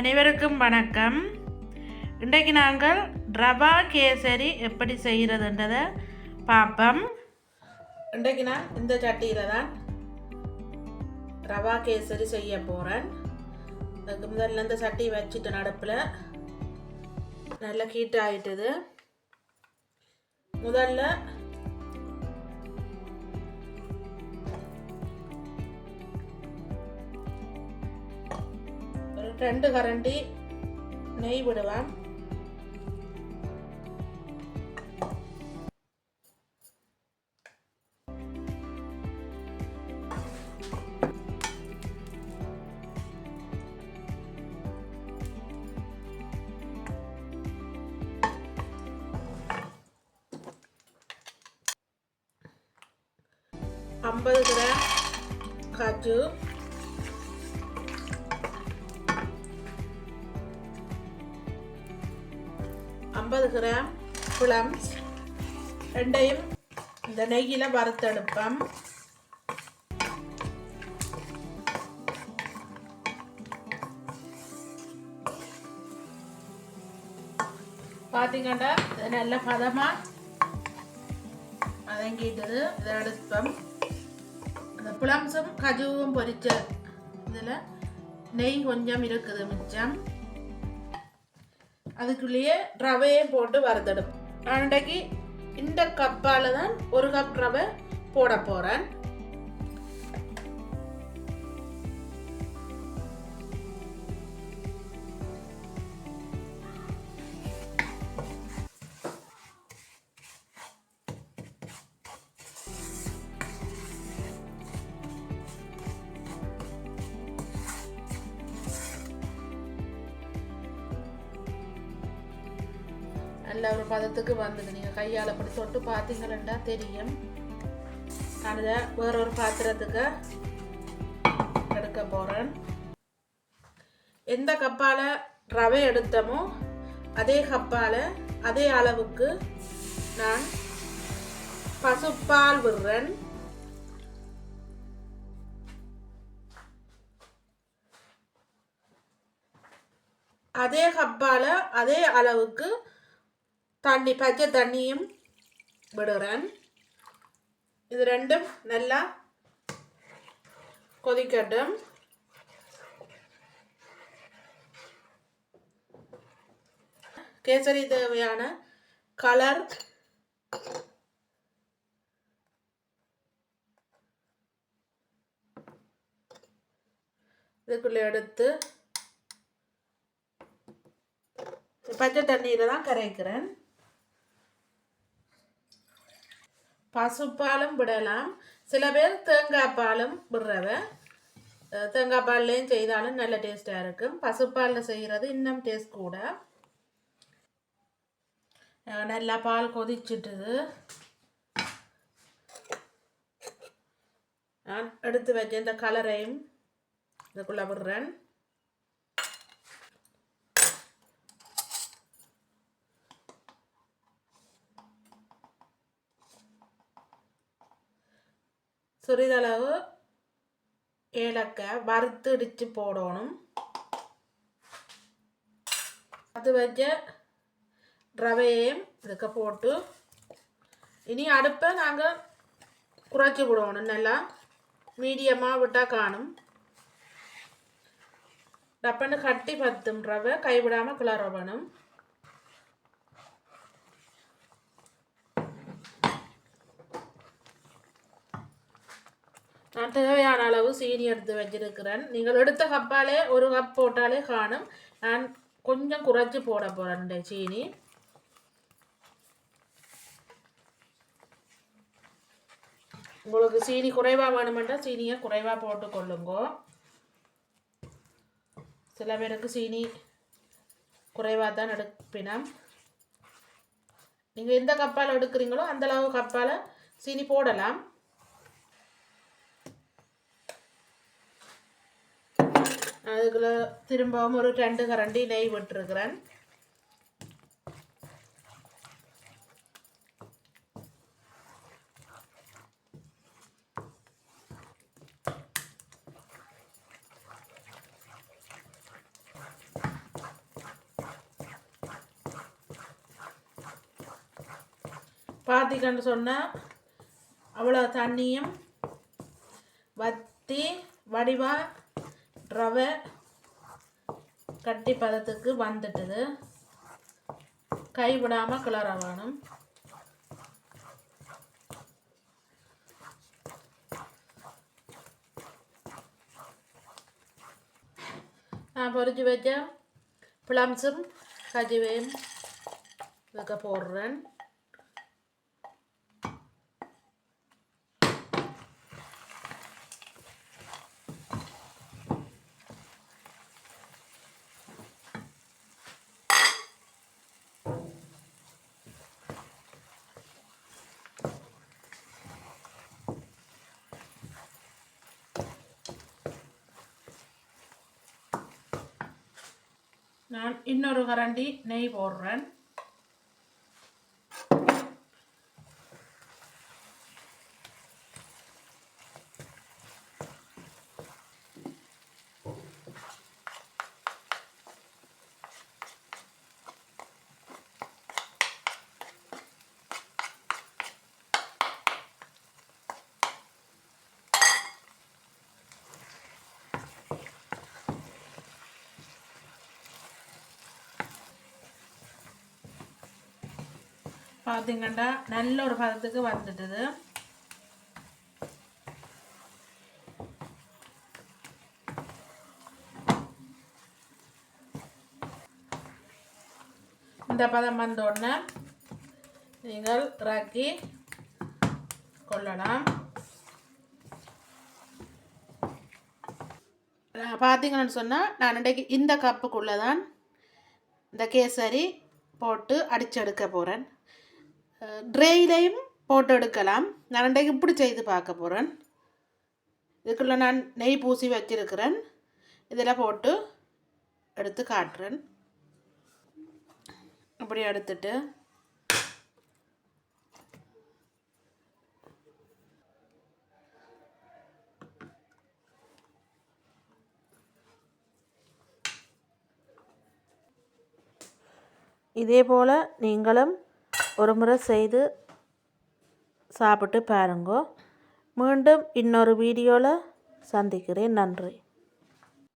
அனைவருக்கும் வணக்கம். இன்றைக்கு நாங்கள் ரவா கேசரி எப்படி செய்கிறதுன்றதை பார்ப்போம். இன்றைக்கு நான் இந்த சட்டியில் தான் ரவா கேசரி செய்ய போகிறேன் அதுக்கு முதல்ல இந்த சட்டி வச்சுட்டு நடுப்பில் நல்லா ஹீட் ஆகிட்டுது முதல்ல ரெண்டு கரண்டி நெய் விடுவேன். ஐம்பது கிராம் காஜு. ஐம்பது கிராம் பிளம்ஸ் ரெண்டையும் இந்த நெய்யில் வறுத்தெடுப்போம். பார்த்தீங்கன்னா இது நல்ல பதமாக வதங்கிட்டது. இதை எடுப்போம். இந்த பிளம்ஸும் கஜுவும் பொரிச்ச இதில் நெய் கொஞ்சம் இருக்குது மிச்சம். அதுக்குள்ளேயே ரவையும் போட்டு வறுத்தெடுப்போம். நான் இன்றைக்கு இந்த கப்பால் தான் ஒரு கப் ரவை போட போகிறேன் நல்ல ஒரு பதத்துக்கு வந்தது. நீங்கள் கையால் அப்படி தொட்டு பார்த்தீங்கன்னா தெரியும். நான் இதை பாத்திரத்துக்கு எடுக்க போகிறேன் எந்த கப்பால் ரவை எடுத்தமோ அதே கப்பால் அதே அளவுக்கு நான் பசுப்பால் விடுறேன். அதே கப்பால் அதே அளவுக்கு தண்ணி பச்சை தண்ணியும் விடுறேன். இது ரெண்டும் நல்லா கொதிக்கட்டும். கேசரி தேவையான கலர் இதுக்குள்ளே எடுத்து பச்சை தண்ணியில் தான் கரைக்கிறேன். பசுப்பாலும் விடலாம். சில பேர் தேங்காய் பாலும் விடுறவ தேங்காய் பால்லையும் செய்தாலும் நல்ல டேஸ்ட்டாக இருக்கும். பசுப்பாலில் செய்கிறது இன்னும் டேஸ்ட் கூட. நல்லா பால் கொதிச்சுட்டுது நான் எடுத்து வச்ச இந்த கலரையும் இதுக்குள்ளே விடுறேன். சிறிதளவு ஏலக்காய் வறுத்து இடித்து போடணும் அது வச்ச ரவையையும் இதுக்கு போட்டு இனி அடுப்பை நாங்கள் குறைச்சி விடணும் நல்லா மீடியமாக விட்டால் காணும் டப்பன்னு கட்டி பத்தும் ரவை கைவிடாமல் கிளறவணும் தேவையான அளவு சீனி எடுத்து வச்சிருக்கிறேன். நீங்கள் எடுத்த கப்பாலே ஒரு கப் போட்டாலே காணும். நான் கொஞ்சம் குறைச்சி போட போகிறேன் சீனி. உங்களுக்கு சீனி குறைவாக வேணுமென்றால் சீனியை குறைவாக போட்டுக்கொள்ளுங்கோ சில பேருக்கு சீனி குறைவாக தான் எடுப்பினம். நீங்கள் எந்த கப்பால் எடுக்கிறீங்களோ அந்தளவு கப்பால் சீனி போடலாம். அதுக்குள்ள திரும்பவும் ஒரு ரெண்டு கரண்டி நெய் விட்டுருக்குறேன். பாத்திக்கன்னு சொன்னால் அவ்வளோ தண்ணியும் வத்தி வடிவாக ரவை கட்டி பதத்துக்கு வந்துட்டுது. கைவிடாமல் கிளற வேணும். நான் பொறிஞ்சு வச்ச பிளம்ஸும் கஜிவையும் இதுக்கு போடுறேன். நான் இன்னொரு கரண்டி நெய் போடுறேன். பார்த்தீங்கன்னா நல்ல ஒரு பதத்துக்கு வந்துட்டுது. இந்த பதம் வந்த உடனே நீங்கள் இறக்கி கொள்ளலாம். பார்த்தீங்கன்னு சொன்னால் நான் இன்றைக்கு இந்த கப்புக்குள்ளே தான் இந்த கேசரி போட்டு அடிச்செடுக்க போகிறேன் ட்ரேயிலையும் போட்டு எடுக்கலாம். நான் இன்றைக்கு இப்படி செய்து பார்க்க போகிறேன் இதுக்குள்ளே நான் நெய் பூசி வச்சிருக்கிறேன். இதில் போட்டு எடுத்து காட்டுறேன். அப்படி எடுத்துட்டு இதே போல் நீங்களும் ஒரு முறை செய்து சாப்பிட்டு பாருங்கோ. மீண்டும் இன்னொரு வீடியோவில் சந்திக்கிறேன். நன்றி.